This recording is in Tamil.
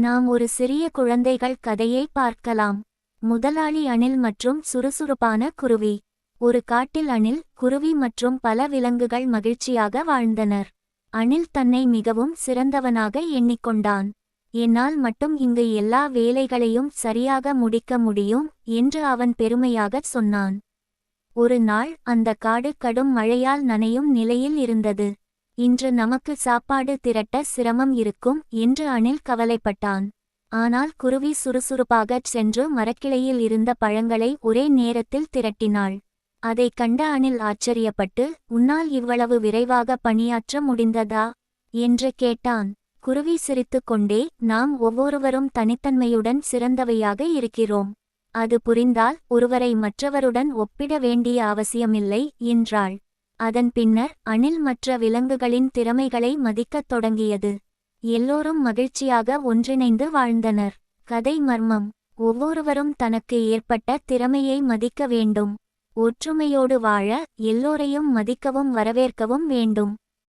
நாம் ஒரு சிறிய குழந்தைகள் கதையை பார்க்கலாம். முதலாளி அணில் மற்றும் சுறுசுறுப்பான குருவி. ஒரு காட்டில் அணில் குருவி மற்றும் பல விலங்குகள் மகிழ்ச்சியாக வாழ்ந்தனர். அணில் தன்னை மிகவும் சிறந்தவனாக எண்ணிக்கொண்டான். என்னால் மட்டும் இங்கு எல்லா வேலைகளையும் சரியாக முடிக்க முடியும் என்று அவன் பெருமையாகச் சொன்னான். ஒரு நாள் அந்த காடு கடும் மழையால் நனையும் நிலையில் இருந்தது. இன்று நமக்கு சாப்பாடு திரட்ட சிரமம் இருக்கும் என்று அணில் கவலைப்பட்டான். ஆனால் குருவி சுறுசுறுப்பாகச் சென்று மரக்கிளையில் இருந்த பழங்களை ஒரே நேரத்தில் திரட்டினாள். அதைக் கண்ட அணில் ஆச்சரியப்பட்டு உன்னால் இவ்வளவு விரைவாக பணியாற்ற முடிந்ததா? என்று கேட்டான். குருவி சிரித்துக்கொண்டே நாம் ஒவ்வொருவரும் தனித்தன்மையுடன் சிறந்தவையாக இருக்கிறோம். அது புரிந்தால் ஒருவரை மற்றவருடன் ஒப்பிட வேண்டிய அவசியமில்லை என்றாள். அதன் பின்னர் அணில் மற்ற விலங்குகளின் திறமைகளை மதிக்கத் தொடங்கியது. எல்லோரும் மகிழ்ச்சியாக ஒன்றிணைந்து வாழ்ந்தனர். கதை மர்மம். ஒவ்வொருவரும் தனக்கு ஏற்பட்ட திறமையை மதிக்க வேண்டும். ஒற்றுமையோடு வாழ எல்லோரையும் மதிக்கவும் வரவேற்கவும் வேண்டும்.